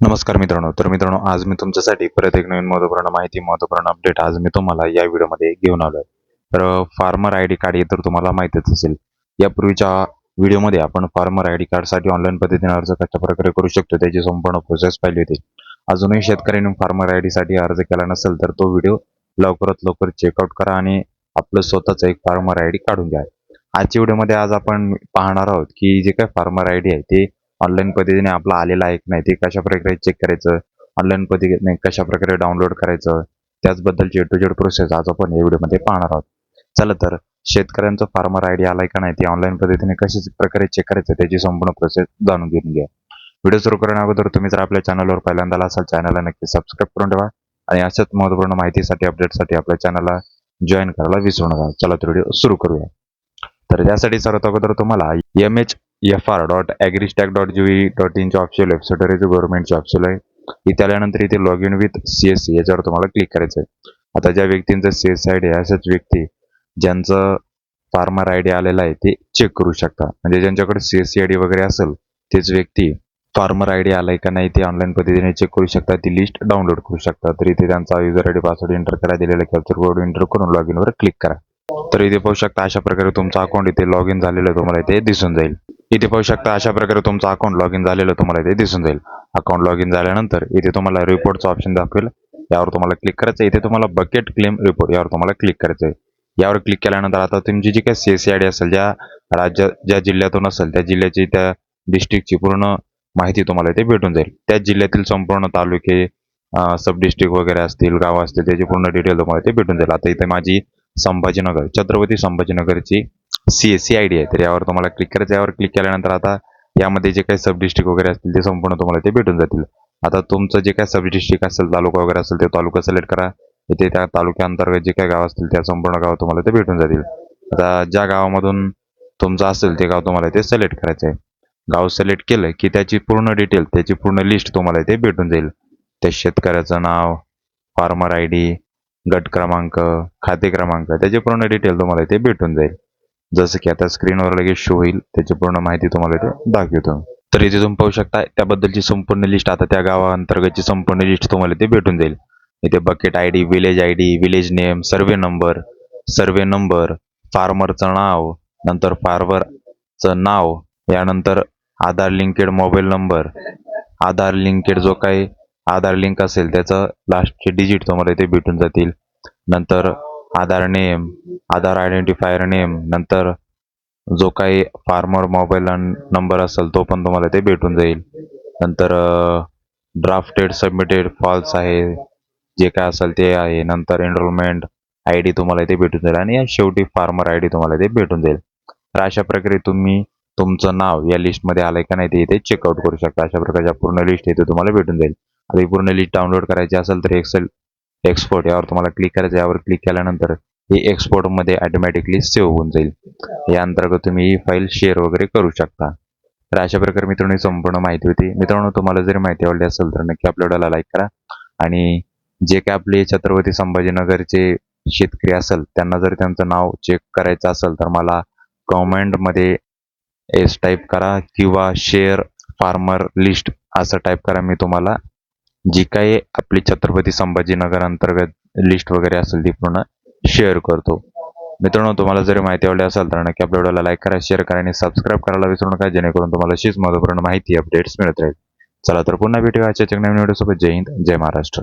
नमस्कार मित्रांनो तर मित्रांनो आज मी तुमच्यासाठी परत एक नवीन महत्त्वपूर्ण माहिती महत्त्वपूर्ण अपडेट आज मी तुम्हाला या व्हिडिओमध्ये घेऊन आलोय. तर फार्मर आय डी कार्ड हे तर तुम्हाला माहितीच असेल. यापूर्वीच्या व्हिडिओमध्ये आपण फार्मर आय डी कार्डसाठी ऑनलाईन पद्धतीने अर्ज कशा प्रकारे करू शकतो त्याची संपूर्ण प्रोसेस पाहिली होती. अजूनही शेतकऱ्यांनी फार्मर आयसाठी अर्ज केला नसेल तर तो व्हिडिओ लवकरात लवकर चेकआउट करा आणि आपलं स्वतःच एक फार्मर आय डी काढून घ्या. आजच्या व्हिडिओमध्ये आज आपण पाहणार आहोत की जे काय फार्मर आय डी आहे ते ऑनलाईन पद्धतीने आपला आलेला आहे की नाही ते कशा प्रकारे चेक करायचं? ऑनलाईन पद्धतीने कशा प्रकारे डाउनलोड करायचं? त्याचबद्दलची टू जेड प्रोसेस आज आपण या व्हिडिओमध्ये पाहणार आहोत. चला तर शेतकऱ्यांचं फार्मर आय डी आलाय का नाही ते ऑनलाईन पद्धतीने कशा प्रकारे चेक करायचं त्याची संपूर्ण प्रोसेस जाणून घेऊन घ्या. व्हिडिओ सुरू करण्या अगोदर तुम्ही जर आपल्या चॅनलवर पहिल्यांदा असाल चॅनलला नक्की सबस्क्राईब करून ठेवा आणि अशाच महत्त्वपूर्ण माहितीसाठी अपडेटसाठी आपल्या चॅनलला जॉईन करायला विसरू नका. चला तर व्हिडिओ सुरू करूया. तर त्यासाठी सर्वात अगोदर तुम्हाला M H F R dot AgriStack dot G dot इनच्या official वेबसाईटवर आहे गव्हर्नमेंटची ऑफिशियल आहे. इथे आल्यानंतर इथे log in with C S C याच्यावर तुम्हाला क्लिक करायचं आहे आता ज्या व्यक्तींचं सी एस आय डी आहे अशाच व्यक्ती ज्यांचं फार्मर आय डी आलेला आहे ते चेक करू शकता. म्हणजे ज्यांच्याकडे C S C I D वगैरे असेल तेच व्यक्ती फार्मर आय डी आलाय का नाही ते ऑनलाईन पद्धतीने चेक करू शकता. ती लिस्ट डाउनलोड करू शकता. तर इथे त्यांचा user I D password enter करा दिलेला कॅप्चर कोड एंटर करून लॉग इनवर क्लिक करा. तर इथे पाहू शकता अशा प्रकारे तुमचं अकाउंट इथे लॉग इन झालेलं तुम्हाला इथे दिसून जाईल. इथे पाहू शकता अशा प्रकारे तुमचं अकाउंट लॉग इन झालेलं तुम्हाला इथे दिसून जाईल. अकाउंट लॉग इन झाल्यानंतर इथे तुम्हाला रिपोर्टचं ऑप्शन दाखवेल. यावर तुम्हाला क्लिक करायचं इथे तुम्हाला बकेट क्लेम रिपोर्ट यावर तुम्हाला क्लिक करायचं आहे यावर क्लिक केल्यानंतर आता तुमची जी काही C S C I D असेल ज्या राज्य ज्या जिल्ह्यातून असेल त्या जिल्ह्याची त्या डिस्ट्रिक्टची पूर्ण माहिती तुम्हाला इथे भेटून जाईल. त्या जिल्ह्यातील संपूर्ण तालुके सब डिस्ट्रिक्ट वगैरे असतील गाव असतील त्याची पूर्ण डिटेल तुम्हाला इथे भेटून जाईल. आता इथे माझी Sambhajinagar Chhatrapati संभाजीनगरची C S C I D आहे. तर यावर तुम्हाला क्लिक करायचं यावर क्लिक केल्यानंतर आता यामध्ये जे काही सब डिस्ट्रिक्ट वगैरे असतील ते संपूर्ण तुम्हाला ते भेटून जातील. आता तुमचं जे काही सब डिस्ट्रिक्ट असेल तालुका वगैरे असेल ते तालुका सिलेक्ट करा. इथे त्या तालुक्याअंतर्गत जे काही गाव असतील त्या संपूर्ण गाव तुम्हाला ते भेटून जातील. आता ज्या गावामधून तुमचं असेल ते गाव तुम्हाला ते सिलेक्ट करायचं आहे. गाव सिलेक्ट केलं की त्याची पूर्ण डिटेल त्याची पूर्ण लिस्ट तुम्हाला इथे भेटून जाईल. त्या शेतकऱ्याचं नाव फार्मर आय डी गट क्रमांक खाते क्रमांक त्याची पूर्ण डिटेल तुम्हाला इथे भेटून जाईल. जसं की आता स्क्रीनवर लगेच शो होईल त्याची पूर्ण माहिती तुम्हाला इथे दाखवतो. तर इथे तुम्ही पाहू शकता त्याबद्दलची संपूर्ण लिस्ट आता त्या गावाअंतर्गतची संपूर्ण लिस्ट तुम्हाला इथे भेटून जाईल. इथे bucket I D village I D village name survey number survey number फार्मरचं नाव नंतर फार्मरचं नाव यानंतर Aadhaar linked mobile number Aadhaar linked जो काही आधार लिंक असेल त्याचं लास्टचे डिजिट तुम्हाला इथे भेटून जातील. नंतर Aadhaar name Aadhaar identifier name नंतर जो काही फार्मर मोबाईल नंबर असेल तो पण तुम्हाला ते भेटून जाईल. नंतर ड्राफ्टेड सबमिटेड फॉल्स आहे. जे काय असेल ते आहे. नंतर एनरोलमेंट आय डी तुम्हाला इथे भेटून जाईल आणि शेवटी फार्मर आय डी तुम्हाला इथे भेटून जाईल. तर अशा प्रकारे तुम्ही तुमचं नाव या लिस्टमध्ये आलंय का नाही ते इथे चेकआउट करू शकता. अशा प्रकारच्या पूर्ण लिस्ट इथे तुम्हाला भेटून जाईल. आता ही पूर्ण लिस्ट डाउनलोड करायची असेल तर एक्सेल एक्सपोर्ट यावर तुम्हाला क्लिक करायचं यावर क्लिक केल्यानंतर हे एक्सपोर्टमध्ये ऑटोमॅटिकली सेव्ह होऊन जाईल. या अंतर्गत तुम्ही ही फाईल शेअर वगैरे करू शकता. तर अशा प्रकारे मित्रांनो संपूर्ण माहिती होती. मित्रांनो तुम्हाला जरी माहिती आवडली असेल तर नक्की आपल्या व्हिडिओला लाईक करा. आणि जे काय आपले छत्रपती संभाजीनगरचे शेतकरी असेल त्यांना जर त्यांचं नाव चेक करायचं असेल तर मला कॉमेंटमध्ये एस टाईप करा किंवा शेअर फार्मर लिस्ट असं टाईप करा. मी तुम्हाला जी काही आपली छत्रपती संभाजीनगर अंतर्गत लिस्ट वगैरे असेल ती पूर्ण शेअर करतो. मित्रांनो तुम्हाला जरी माहिती आवडली असेल तर नक्की आपल्या व्हिडिओला लाईक करा शेअर करा आणि सबस्क्राईब करायला विसरू नका जेणेकरून तुम्हाला अशीच महत्त्वपूर्ण माहिती अपडेट्स मिळत राहील. चला तर पुन्हा भेटूया आजच्या नवीन व्हिडिओसोबत जय हिंद जय महाराष्ट्र.